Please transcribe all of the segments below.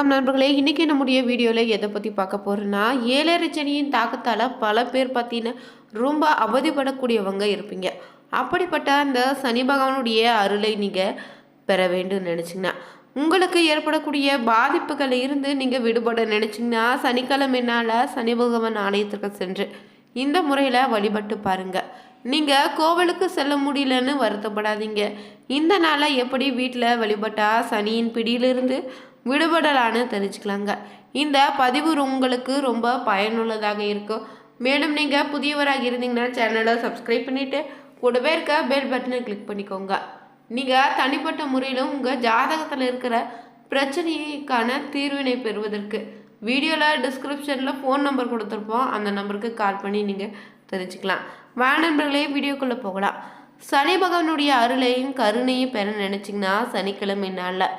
வணக்கம் நண்பர்களே. இன்றைக்கி நம்முடைய வீடியோவில் எதை பற்றி பார்க்க போகிறோன்னா ஏழரை சனியின் தாக்கத்தால் பல பேர் பார்த்தீங்கன்னா ரொம்ப அவதிப்படக்கூடியவங்க இருப்பீங்க. அப்படிப்பட்ட அந்த சனி பகவானுடைய அருளை நீங்கள் பெற வேண்டும் நினச்சிங்கன்னா உங்களுக்கு ஏற்படக்கூடிய பாதிப்புகளில் இருந்து நீங்கள் விடுபட நினச்சிங்கன்னா சனிக்கிழமை நாளில் சனி பகவான் ஆலயத்திற்கு சென்று இந்த முறையில் வழிபட்டு பாருங்கள் நீங்கள் கோவிலுக்கு செல்ல முடியலன்னு வருத்தப்படாதீங்க. இந்த நாளை எப்படி வீட்டில் வழிபட்டால் சனியின் பிடியிலிருந்து விடுபடலான்னு தெரிஞ்சுக்கலாங்க. இந்த பதிவு உங்களுக்கு ரொம்ப பயனுள்ளதாக இருக்கும். மேலும் நீங்கள் புதியவராக இருந்தீங்கன்னா சேனலை சப்ஸ்கிரைப் பண்ணிவிட்டு கூடவே இருக்க பெல் பட்டனை கிளிக் பண்ணிக்கோங்க. நீங்கள் தனிப்பட்ட முறையிலும் உங்கள் ஜாதகத்தில் இருக்கிற பிரச்சனைக்கான தீர்வினை பெறுவதற்கு வீடியோவில் டிஸ்கிரிப்ஷனில் ஃபோன் நம்பர் கொடுத்துருப்போம். அந்த நம்பருக்கு கால் பண்ணி நீங்கள் தெரிஞ்சுக்கலாம். வா நண்பர்களே வீடியோக்குள்ளே போகலாம். சனி பகவானுடைய அருளையும் கருணையும் பெற நினச்சிங்கன்னா சனிக்கிழமை நாளில்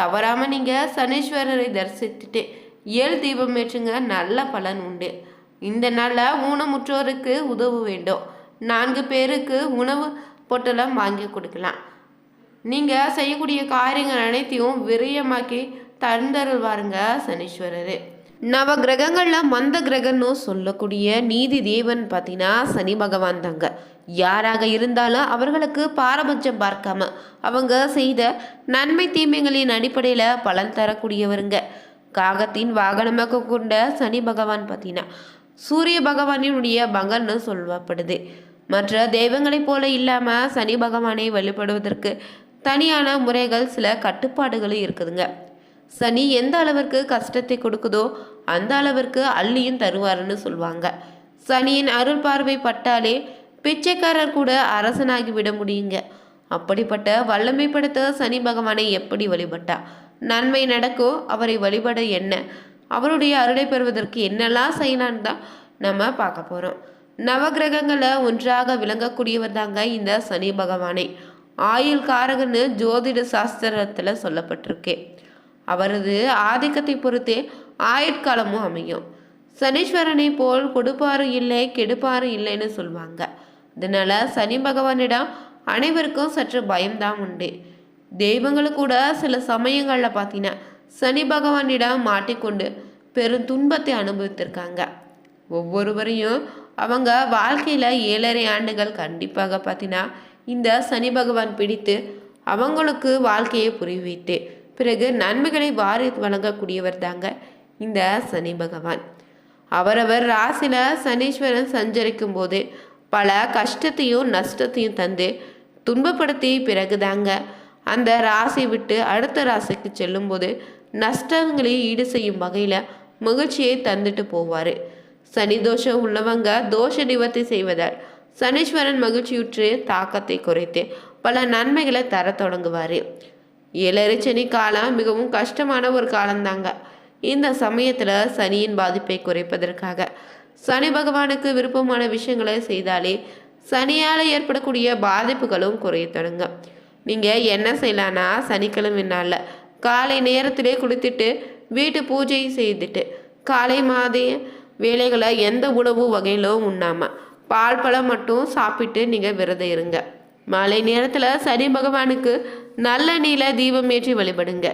தவறாமல் நீங்கள் சனீஸ்வரரை தரிசித்துட்டு ஏழு தீபம் ஏற்றுங்க நல்ல பலன் உண்டு. இந்த நாளில் ஊனமுற்றோருக்கு உதவ வேண்டும். நான்கு பேருக்கு உணவு பொட்டலம் வாங்கி கொடுக்கலாம். நீங்கள் செய்யக்கூடிய காரியங்கள் அனைத்தையும் விரயமாக்கி தந்தருள்வாருங்க சனீஸ்வரர். நவ கிரகங்களில் மந்த கிரகம்னு சொல்லக்கூடிய நீதி தேவன் பார்த்தீங்கன்னா சனி பகவான் தாங்க. யாராக இருந்தாலும் அவர்களுக்கு பாரபட்சம் பார்க்காம அவங்க செய்த நன்மை தீமைகளின் அடிப்படையில் பலன் தரக்கூடியவருங்க. காகத்தின் வாகனமாக கொண்ட சனி பகவான் பார்த்தீங்கன்னா சூரிய பகவானினுடைய பங்கன்னு சொல்லப்படுது. மற்ற தெய்வங்களைப் போல இல்லாமல் சனி பகவானை வழிபடுவதற்கு தனியான முறைகள் சில கட்டுப்பாடுகளும் இருக்குதுங்க. சனி எந்த அளவிற்கு கஷ்டத்தை கொடுக்குதோ அந்த அளவிற்கு அள்ளியும் தருவாருன்னு சொல்லுவாங்க சனியின் அருள் பார்வை பட்டாலே பிச்சைக்காரர் கூட அரசனாகி விட முடியுங்க. அப்படிப்பட்ட வல்லமை படுத்த சனி பகவானை எப்படி வழிபட்டா? நன்மை நடக்கோ? அவரை வழிபட என்ன? அவருடைய அருளை பெறுவதற்கு என்னெல்லாம் செய்யலான்னு தான் நம்ம பார்க்க போகிறோம் நவகிரகங்களை ஒன்றாக விளங்கக்கூடியவர் தாங்க இந்த சனி பகவானை. ஆயுள் காரகன்னு ஜோதிட சாஸ்திரத்தில் சொல்லப்பட்டிருக்கு. அவரது ஆதிக்கத்தை பொறுத்தே ஆயுட்காலமும் அமையும். சனீஸ்வரனை போல் கொடுப்பாரு இல்லை கெடுப்பாரு இல்லைன்னு சொல்லுவாங்க இதனால சனி பகவானிடம் அனைவருக்கும் சற்று பயம்தான் உண்டு. தெய்வங்களும் கூட சில சமயங்களில் பார்த்தீங்கன்னா சனி பகவானிடம் மாட்டிக்கொண்டு பெரும் துன்பத்தை அனுபவித்திருக்காங்க. ஒவ்வொருவரையும் அவங்க வாழ்க்கையில் ஏழரை ஆண்டுகள் கண்டிப்பாக பார்த்தீங்கன்னா இந்த சனி பகவான் பிடித்து அவங்களுக்கு வாழ்க்கையை புரிவித்து பிறகு நன்மைகளை வாரி வழங்கக்கூடியவர் தாங்க இந்த சனி பகவான். அவரவர் ராசியில் சனீஸ்வரன் சஞ்சரிக்கும் போது பல கஷ்டத்தையும் நஷ்டத்தையும் தந்து துன்பப்படுத்தி பிறகுதாங்க அந்த ராசி விட்டு அடுத்த ராசிக்கு செல்லும்போது நஷ்டங்களை ஈடு செய்யும் வகையில் மகிழ்ச்சியை தந்துட்டு போவார். சனி தோஷம் உள்ளவங்க தோஷ நிவர்த்தி செய்வதால் சனீஸ்வரன் மகிழ்ச்சியுற்று தாக்கத்தை குறைத்து பல நன்மைகளை தர தொடங்குவார். ஏழரை சனி காலம் மிகவும் கஷ்டமான ஒரு காலம்தாங்க. இந்த சமயத்தில் சனியின் பாதிப்பை குறைப்பதற்காக. சனி பகவானுக்கு விருப்பமான விஷயங்களை செய்தாலே சனியால் ஏற்படக்கூடிய பாதிப்புகளும் குறைய தொடங்கும் நீங்கள் என்ன செய்யலான்னா சனிக்கிழமை நாளில் காலை நேரத்திலே குளித்துட்டு வீட்டு பூஜை செய்துட்டு காலை மாதிய வேலைகளை எந்த உணவு வகையிலும் உண்ணாமல் பால் பழம் மட்டும் சாப்பிட்டு நீங்கள் விரதம் இருங்க. மாலை நேரத்தில் சனி பகவானுக்கு நல்ல நீல தீபம் ஏற்றி வழிபடுங்க.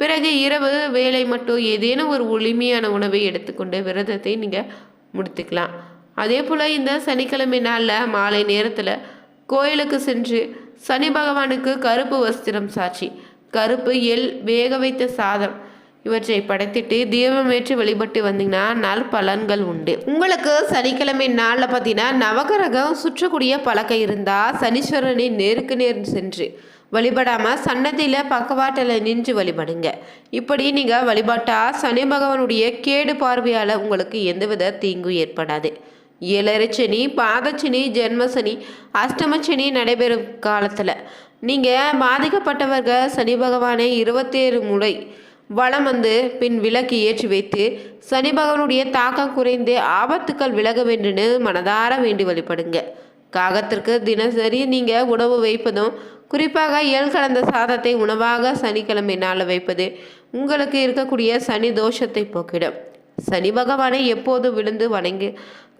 பிறகு இரவு வேலை மட்டும் ஏதேனும் ஒரு ஒளிமையான உணவை எடுத்துக்கொண்டு விரதத்தை நீங்கள் முடித்துக்கலாம். அதே போல் இந்த சனிக்கிழமை நாளில் மாலை நேரத்தில் கோயிலுக்கு சென்று சனி பகவானுக்கு கருப்பு வஸ்திரம் சாட்சி கருப்பு எள் வேக வைத்த சாதம் இவற்றை படைத்திட்டு தீபம் ஏற்றி வழிபட்டு வந்தீங்கன்னா நல் பலன்கள் உண்டு. உங்களுக்கு சனிக்கிழமை நாளில் பார்த்தீங்கன்னா நவகரகம் சுற்றக்கூடிய பழக்கம் இருந்தால் சனீஸ்வரனை நேருக்கு நேர் சென்று வழிபடாமல் சன்னதியில் பக்கவாட்டில் நின்று வழிபடுங்க. இப்படி நீங்கள் வழிபாட்டால் சனி பகவானுடைய கேடு பார்வையால் உங்களுக்கு எந்தவித தீங்கும் ஏற்படாது. ஏழரைச்சனி பாதச்சனி ஜென்மசனி அஷ்டமச்சனி நடைபெறும் காலத்தில் நீங்கள் பாதிக்கப்பட்டவர்கள் சனி பகவானை இருபத்தேழு முறை வளம் வந்து பின் விளக்கு ஏற்றி வைத்து சனி பகவானுடைய தாக்கம் குறைந்து ஆபத்துக்கள் விலக வேண்டுன்னு மனதார வேண்டி வழிபடுங்க. காகத்திற்கு தினசரி நீங்கள் உணவு வைப்பதும் குறிப்பாக எள் கலந்த சாதத்தை உணவாக சனிக்கிழமை நாளில் வைப்பது உங்களுக்கு இருக்கக்கூடிய சனி தோஷத்தை போக்கிடும். சனி பகவானை எப்போது விழுந்து வணங்க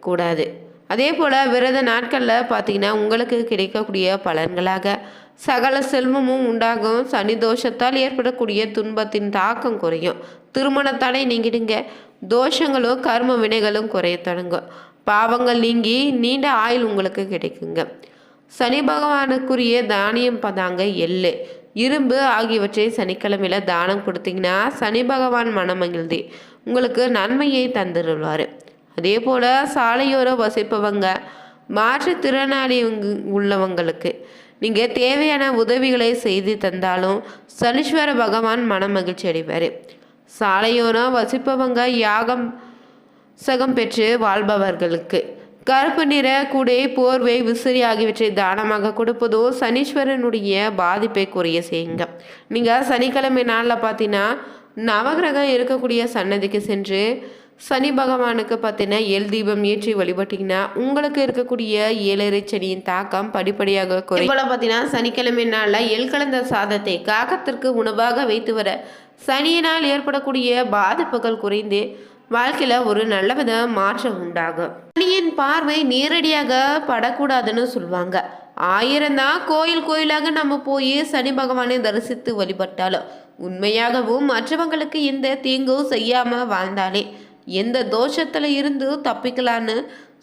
கூடாது. அதே போல் விரத நாட்களில் பார்த்தீங்கன்னா உங்களுக்கு கிடைக்கக்கூடிய பலன்களாக சகல செல்வமும் உண்டாகும். சனி தோஷத்தால் ஏற்படக்கூடிய துன்பத்தின் தாக்கம் குறையும். திருமணத்தாலே நீங்கிடுங்க. தோஷங்களும் கர்ம வினைகளும் குறைய தொடங்கும். பாவங்கள் நீங்கி நீண்ட ஆயுள் உங்களுக்கு கிடைக்குங்க. சனி பகவானுக்குரிய தானியம் பதாங்க எள்ளு. இரும்பு ஆகியவற்றை சனிக்கிழமையில தானம் கொடுத்தீங்கன்னா சனி பகவான் மனமகிழ்ந்தி உங்களுக்கு நன்மையை தந்துடுவார். அதே போல் சாலையோரம் வசிப்பவங்க மாற்றுத்திறனாளி உள்ளவங்களுக்கு நீங்கள் தேவையான உதவிகளை செய்து தந்தாலும் சனீஸ்வர பகவான் மன மகிழ்ச்சி அடைவார். சாலையோரம் வசிப்பவங்க யாகம் சகம் பெற்று வாழ்பவர்களுக்கு. கருப்பு நிற குடை போர்வை விசிறி ஆகியவற்றை தானமாக கொடுப்பதோ சனீஸ்வரனுடைய பாதிப்பை குறைய செய்யுங்க நீங்கள் சனிக்கிழமை நாளில் பார்த்தீங்கன்னா நவகிரகம் இருக்கக்கூடிய சன்னதிக்கு சென்று சனி பகவானுக்கு பார்த்தீங்கன்னா எல் தீபம் ஏற்றி வழிபட்டிங்கன்னா உங்களுக்கு இருக்கக்கூடிய ஏழரை சனியின் தாக்கம் படிப்படியாக குறையும் போல பார்த்தீங்கன்னா சனிக்கிழமை நாளில் எல் கலந்த சாதத்தை காகத்திற்கு உணவாக வைத்து வர சனியினால் ஏற்படக்கூடிய பாதிப்புகள் குறைந்து வாழ்க்கையில் ஒரு நல்ல வித மாற்றம் உண்டாகும். சனியின் பார்வை நேரடியாக படக்கூடாதுன்னு சொல்லுவாங்க. ஆயிரம் தான் கோயில் கோயிலாக நம்ம போய் சனி பகவானை தரிசித்து வழிபட்டாலும் உண்மையாகவும் மற்றவங்களுக்கு எந்த தீங்கும் செய்யாம வாழ்ந்தாலே எந்த தோஷத்துல இருந்து தப்பிக்கலான்னு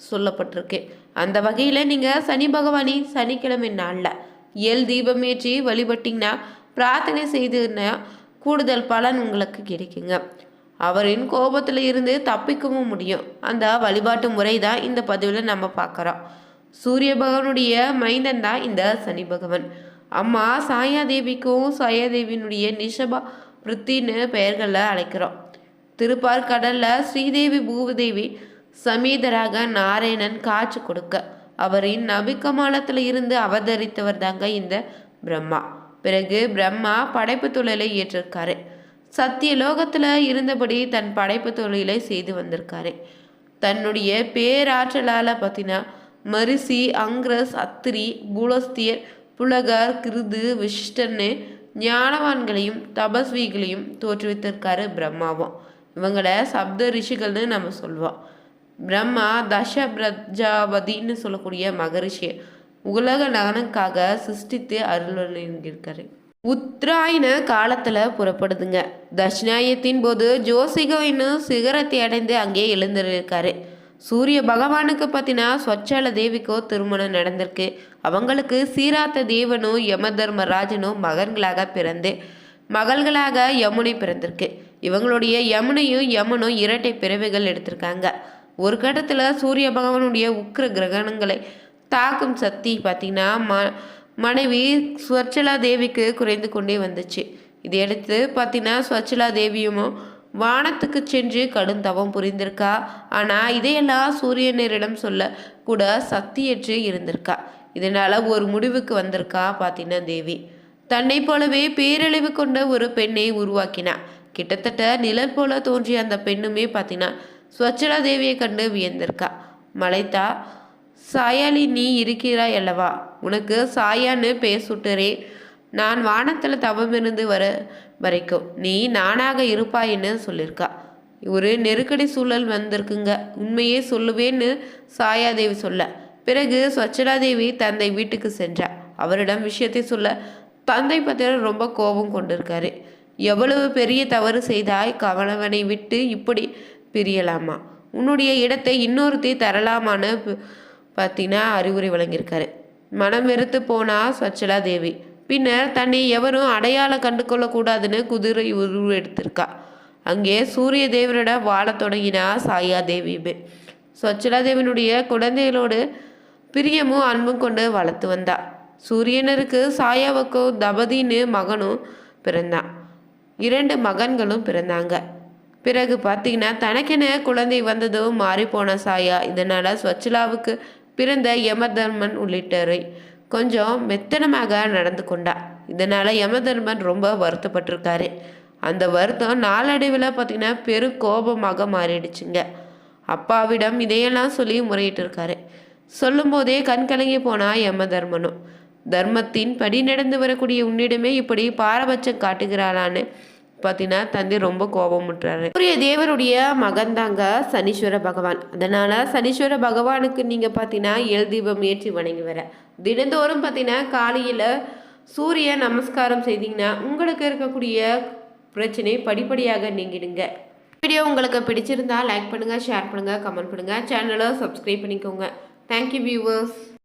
சொல்லப்பட்டிருக்கு. அந்த வகையில் நீங்கள் சனி பகவானி சனிக்கிழமை நாளில் எல் தீபம் ஏற்றி வழிபட்டிங்கன்னா பிரார்த்தனை செய்துன்னா கூடுதல் பலன் உங்களுக்கு கிடைக்குங்க. அவரின் கோபத்தில் இருந்து தப்பிக்கவும் முடியும். அந்த வழிபாட்டு முறை தான் இந்த பதிவில் நம்ம பார்க்குறோம். சூரிய பகவானுடைய மைந்தன் தான் இந்த சனி பகவான். அம்மா சாயாதேவிக்கும் சாயாதேவியினுடைய நிஷபா பிருத்தின்னு பெயர்களில் அழைக்கிறோம். திருப்பார்கடலில் ஸ்ரீதேவி பூவதேவி சமீதராக நாராயணன் காட்சி கொடுக்க அவரின் நபிக்கமாலத்தில் இருந்து அவதரித்தவர் தாங்க இந்த பிரம்மா. பிறகு பிரம்மா படைப்பு தொழிலை ஏற்றிருக்காரு. சத்திய லோகத்தில் இருந்தபடி தன் படைப்பு தொழிலை செய்து வந்திருக்காரு. தன்னுடைய பேராற்றலால் பார்த்தீங்கன்னா மரிசி அங்கிரஸ் அத்திரி புலஸ்தியர் புலகர் கிருது விசிஷ்டன்னு ஞானவான்களையும் தபஸ்விகளையும் தோற்றுவித்திருக்காரு பிரம்மாவும். இவங்களை சப்த ரிஷிகள்னு நம்ம சொல்லுவோம் பிரம்மா தச பிரஜாபதின்னு சொல்லக்கூடிய மகரிஷியை உலக நலனுக்காக சிருஷ்டித்து அருள்கிருக்காரு உத்ராயண காலத்தில் புறப்படுதுங்க. தட்சிணாயத்தின் போது ஜோசிகோ சிகரத்தை அடைந்து அங்கே எழுந்திருக்காரு. சூரிய பகவானுக்கு பார்த்தினா ஸ்வச்சால தேவிக்கோ திருமணம் நடந்திருக்கு. அவங்களுக்கு சீராத்த தேவனும் யம தர்மராஜனும் மகன்களாக பிறந்து மகள்களாக யமுனை பிறந்திருக்கு. இவங்களுடைய யமுனையும் யமுனும் இரட்டை பிறவைகள் எடுத்திருக்காங்க. ஒரு கட்டத்தில் சூரிய பகவானுடைய உக்ர கிரகணங்களை தாக்கும் சக்தி பார்த்திங்கன்னா ம மனைவி ஸ்வர்ச்சலா தேவிக்கு குறைந்து கொண்டே வந்துச்சு. இதையடுத்து பார்த்தீங்கன்னா ஸ்வர்ச்சலா தேவியும் வானத்துக்கு சென்று கடும் தவம் புரிந்திருக்கா? ஆனால் இதையெல்லாம் சூரியனரிடம் சொல்ல கூட சக்தியற்று இருந்திருக்கா? இதனால் ஒரு முடிவுக்கு வந்திருக்கா பார்த்தீங்கன்னா தேவி. தன்னை போலவே பேரழிவு கொண்ட ஒரு பெண்ணை உருவாக்கினா. கிட்டத்தட்ட நிழல் போல தோன்றிய அந்த பெண்ணுமே பார்த்தீங்கன்னா ஸ்வச்சலா தேவியை கண்டு வியந்திருக்கா. மலைத்தா சாயாலி நீ இருக்கிறாய் அல்லவா? உனக்கு சாயான்னு பேசுட்டுறேன் நான் வானத்தில் தவமிருந்து வர வரைக்கும் நீ நானாக இருப்பாயின்னு சொல்லியிருக்கா ஒரு நெருக்கடி சூழல் வந்திருக்குங்க. உண்மையே சொல்லுவேன்னு சாயாதேவி சொல்ல. பிறகு ஸ்வச்சடாதேவி தந்தை வீட்டுக்கு சென்றா. அவரிடம் விஷயத்தை சொல்ல தந்தை பத்திர ரொம்ப கோபம் கொண்டிருக்காரு. எவ்வளவு பெரிய தவறு செய்தாய் கவனவனை விட்டு இப்படி பிரியலாமா? உன்னுடைய இடத்தை இன்னொருத்தி தரலாமான்னு பார்த்தீங்கன்னா அறிவுரை வழங்கியிருக்காரு. மனம் வெறுத்து போனா சச்சலா தேவி. பின்னர் தன்னை எவரும் அடையாளம் கண்டு கொள்ளக்கூடாதுன்னு குதிரை உருவெடுத்திருக்கா அங்கே சூரிய தேவனோட வாழ தொடங்கினா சாயா தேவியுமே. ஸ்வச்சலா தேவனுடைய குழந்தைகளோடு பிரியமும் அன்பும் கொண்டு வளர்த்து வந்தா. சூரியனருக்கு சாயாவுக்கும் தபதின்னு மகனும் பிறந்தான் இரண்டு மகன்களும் பிறந்தாங்க. பிறகு பார்த்தீங்கன்னா தனக்கென குழந்தை வந்ததும் மாறிப்போன சாயா. இதனால் ஸ்வச்சலாவுக்கு பிறந்த யமதர்மன் உள்ளிட்டரை கொஞ்சம் மெத்தனமாக நடந்து கொண்டா. இதனால் யமதர்மன் ரொம்ப வருத்தப்பட்டிருக்காரு. அந்த வருத்தம் நாளடைவில் பார்த்திங்கன்னா பெரு கோபமாக மாறிடுச்சுங்க. அப்பாவிடம் இதையெல்லாம் சொல்லி முறையிட்டு இருக்காரு சொல்லும்போதே கண் கலங்கி போனா யமதர்மனும். தர்மத்தின் படி நடந்து வரக்கூடிய உன்னிடமே இப்படி பாரபட்சம் காட்டுகிறாளான்னு பார்த்தீங்கன்னா தந்தை ரொம்ப கோபம் விட்டுறாரு சூரிய தேவருடைய மகன் தாங்க சனீஸ்வர பகவான். அதனால சனீஸ்வர பகவானுக்கு நீங்கள் பார்த்தீங்கன்னா எல் தீபம் ஏற்றி வணங்கி வர தினந்தோறும் பார்த்தீங்கன்னா காலையில் சூரிய நமஸ்காரம் செய்தீங்கன்னா உங்களுக்கு இருக்கக்கூடிய பிரச்சனை படிப்படியாக நீங்கிடுங்க. வீடியோ உங்களுக்கு பிடிச்சிருந்தா லைக் பண்ணுங்கள் ஷேர் பண்ணுங்க கமெண்ட் பண்ணுங்கள் சேனலை சப்ஸ்கிரைப் பண்ணிக்கோங்க. Thank you viewers